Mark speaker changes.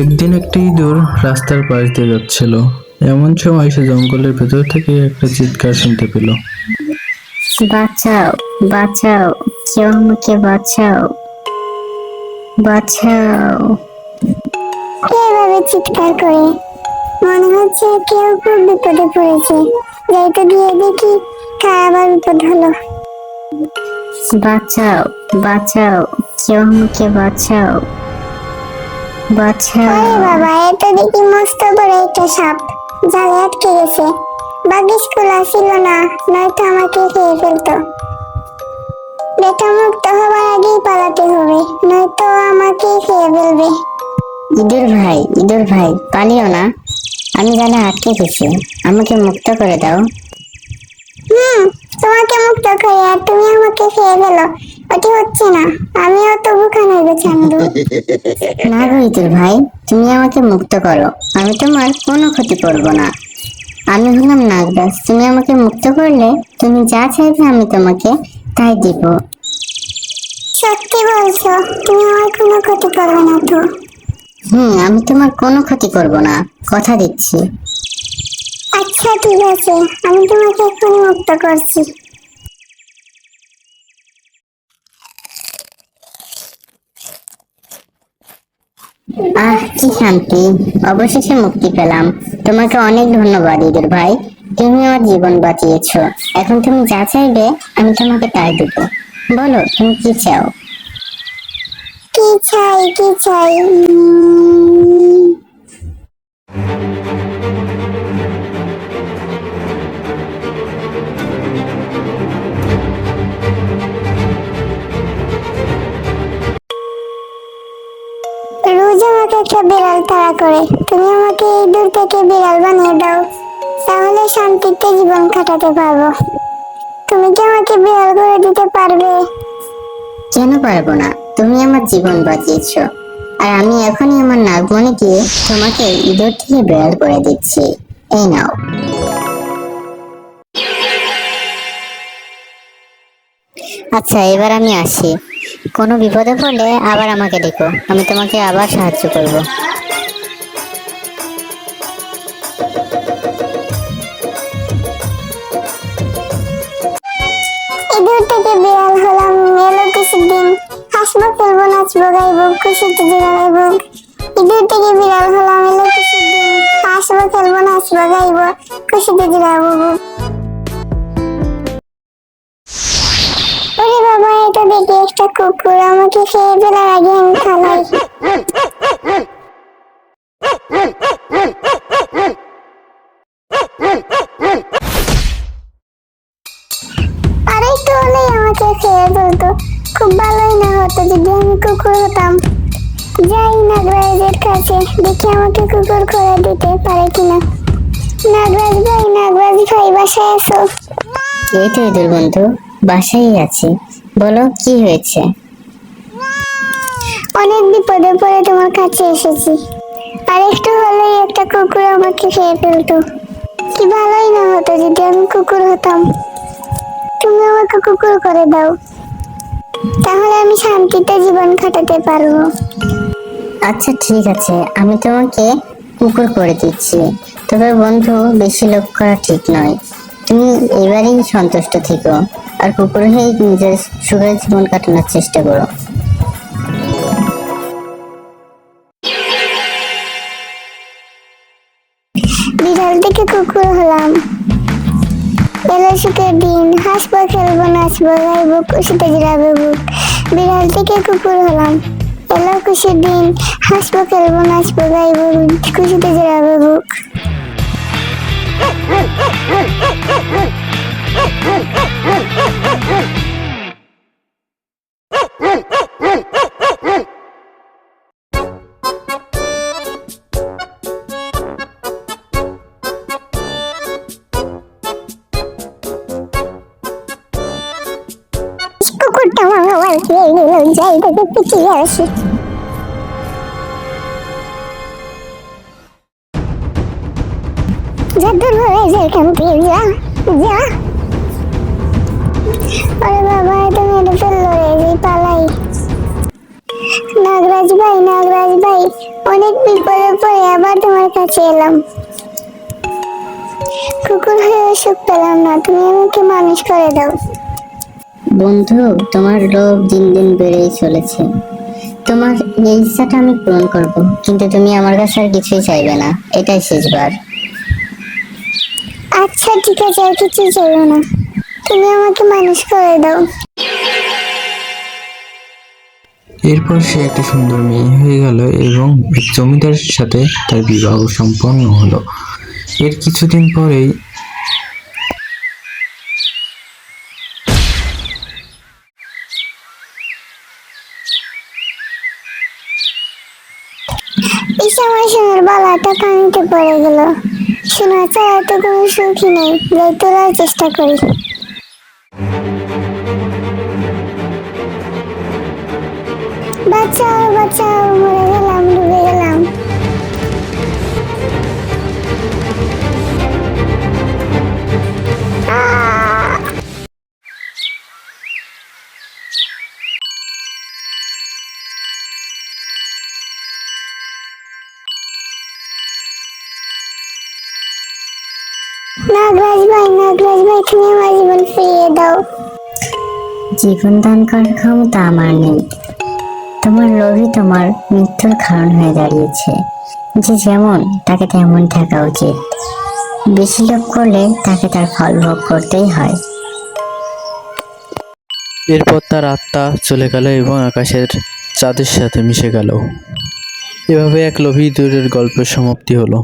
Speaker 1: একদিন একটি ইঁদুর রাস্তার পাশ দিয়ে যাচ্ছিল। এমন সময় সে জঙ্গলের ভেতর থেকে একটা চিৎকার শুনতে পেল।
Speaker 2: বাঁচাও বাঁচাও কেউ আমাকে বাঁচাও। বাঁচাও।
Speaker 3: এভাবে চিৎকার করে মনে হচ্ছে কেউ খুব বিপদে পড়েছে। যাই গিয়ে দেখি কার আবার বিপদ হলো।
Speaker 2: বাঁচাও বাঁচাও কেউ আমাকে বাঁচাও। বাঁচাও
Speaker 3: আরে বাবা এ তো দেখি মস্ত বড় একটা সাপ। জালে আটকে গেছে। বাগিস খোলা ছিল না নয়তো আমাকে খেয়ে ফেলতো। বেটা মুক্ত হবার আগেই পালাতে হবে নয়তো আমাকে খেয়ে ফেলবে।
Speaker 2: ইঁদুর ভাই ইঁদুর ভাই পালিও না। আমি জালে আটকে গেছি আমাকে মুক্ত করে দাও।
Speaker 3: হুম তোমাকে মুক্ত করে আর তুমি আমাকে খেয়ে ফেলো। ওটি হচ্ছে না। আমিও তো বুখান হইবে চান্দু
Speaker 2: না গো ইঁদুর ভাই তুমি আমাকে মুক্ত করো। আমি তোমার কোনো ক্ষতি করব না। আমি হলাম নাগরাজ তুমি আমাকে মুক্ত করলে তুমি যা চাইবে আমি তোমাকে তাই দিব।
Speaker 3: সত্যি বলছো তুমি আমার কোনো ক্ষতি করবে না তো।
Speaker 2: হুম আমি তোমার কোনো ক্ষতি করব না। কথা দিচ্ছি।
Speaker 3: আচ্ছা ঠিক আছে। আমি তোমাকে এক্ষুনি মুক্ত করছি।
Speaker 2: আহ, কি শান্তি? অবশেষে মুক্তি পেলাম। তোমাকে অনেক ধন্যবাদ, ইঁদুর ভাই। তুমি আমার জীবন বাঁচিয়েছ। এখন তুমি যা চাইবে, আমি তোমাকে তাই দেবো। বলো, তুমি কি চাও?
Speaker 3: কি চাই কি চাই? আমাকে একটা বিড়াল তাড়া করে। তুমি আমাকে এই দূর থেকে বিড়াল বানিয়ে দাও, তাহলে শান্তিতে জীবন কাটাতে পারব। তুমি কি আমাকে বিড়াল করে দিতে পারবে?
Speaker 2: কেন পারব না? তুমি আমার জীবন বাঁচিয়েছো, আর আমি এখনই আমার নাগমণি দিয়ে তোমাকে ইঁদুর থেকে বেড়াল করে দিচ্ছি। এই নাও। আচ্ছা এবার আমি আসি। কোনো বিপদে পড়লে আবার আমাকে ডেকো, আমি তোমাকে আবার সাহায্য করব।
Speaker 3: ইঁদুর থেকে বিড়াল হলাম, এলো কিছুদিন। হাসবো, খেলব, নাচবো, গাইবো খুশিতে ইঁদুর থেকে বিড়াল হলাম, এলো কিছুদিন। হাসবো, খেলব, নাচবো, গাইবো খুশিতে একটা কুকুর আমাকে খেয়ে ফেলার আগে আমি খালাই আর একটু হলেই আমাকে খেয়ে ফেলতো। খুব ভালোই না হতো, যদি আমি কুকুর হতাম। যাই নাগরাজের কাছে, দেখি আমাকে কুকুর করে দিতে পারে কিনা। নাগরাজ ভাই নাগরাজ ভাই, বাসায় আসো
Speaker 2: এই তো বন্ধু বাসায় আছি। বলো কি হয়েছে?
Speaker 3: অনেক বিপদে পড়ে তোমার কাছে এসেছি। আর একটু হলেই একটা কুকুর আমাকে খেয়ে ফেলতো। কি ভালোই না হতো যদি আমি কুকুর হতাম। তুমি আমাকে কুকুর করে দাও। তাহলে আমি শান্তিতে জীবন কাটাতে পারব।
Speaker 2: আচ্ছা ঠিক আছে। আমি তোমাকে কুকুর করে দিচ্ছি। তবে বন্ধু বেশি লোক করা ঠিক নয়। তুমি এবারেই সন্তুষ্ট থেকো আর কুকুর হয়ে নিজের সুখের জীবন কাটানোর চেষ্টা করো।
Speaker 3: বিড়াল থেকে কুকুর হলাম। এলো দিন, হাসবো, খেলব, নাচবো, গাইবো, খুশিতে জড়াবো বুক। বিড়াল থেকে কুকুর হলাম। এলো খুশির দিন, হাসবো, খেলব, নাচবো, গাইবো, খুশিতে জড়াবো বুক। আমার খেয়ে যাই দেখে পিছিয়ে আসি যা হয়ে যায় এখান যা যা আরে বাবা এটা মেরে ফেলল রে এই পালাই নাগরাজ ভাই নাগরাজ ভাই অনেক বিপদের পরে আবার তোমার কাছে এলাম কুকুর হয়ে সুখ পেলাম না, তুমি আমাকে মানুষ করে দাও।
Speaker 2: বন্ধু তোমার লোভ দিন দিন বেড়েই চলেছে। তোমার এই ইচ্ছাটা আমি পূরণ করব কিন্তু তুমি আমার কাছে আর কিছুই চাইবে না। এটাই শেষবার।
Speaker 3: আচ্ছা ঠিক আছে আর কিছু চাইবে না। তুমি আমাকে মানুষ করে দাও।
Speaker 1: এরপর সে একটা সুন্দর মেয়ে হয়ে গেল এবং এক জমিদারের সাথে তার বিবাহ সম্পন্ন হলো। এর কিছুদিন পরেই
Speaker 3: আমার সোনার বালাটা পানিতে পড়ে গেল। সোনা ছাড়া তো কোনো সুখী নেই, যাই তোলার চেষ্টা করি। বাঁচাও বাঁচাও, মরে গেলাম, ডুবে গেলাম। নাগরাজ ভাই নাগরাজ ভাই তুমি আমার জীবন ফিরিয়ে দাও।
Speaker 2: জীবন দান করার ক্ষমতা আমার নেই। তোমার লোভই তোমার মৃত্যুর কারণ হয়ে দাঁড়িয়েছে। যে যেমন তাকে তেমন থাকা উচিত। বেশি লোভ করলে তাকে তার ফল ভোগ করতেই হয়।
Speaker 1: এরপর তার আত্মা চলে গেল এবং আকাশের চাঁদের সাথে মিশে গেল। এভাবে এক লোভী দূরের গল্পের সমাপ্তি হলো।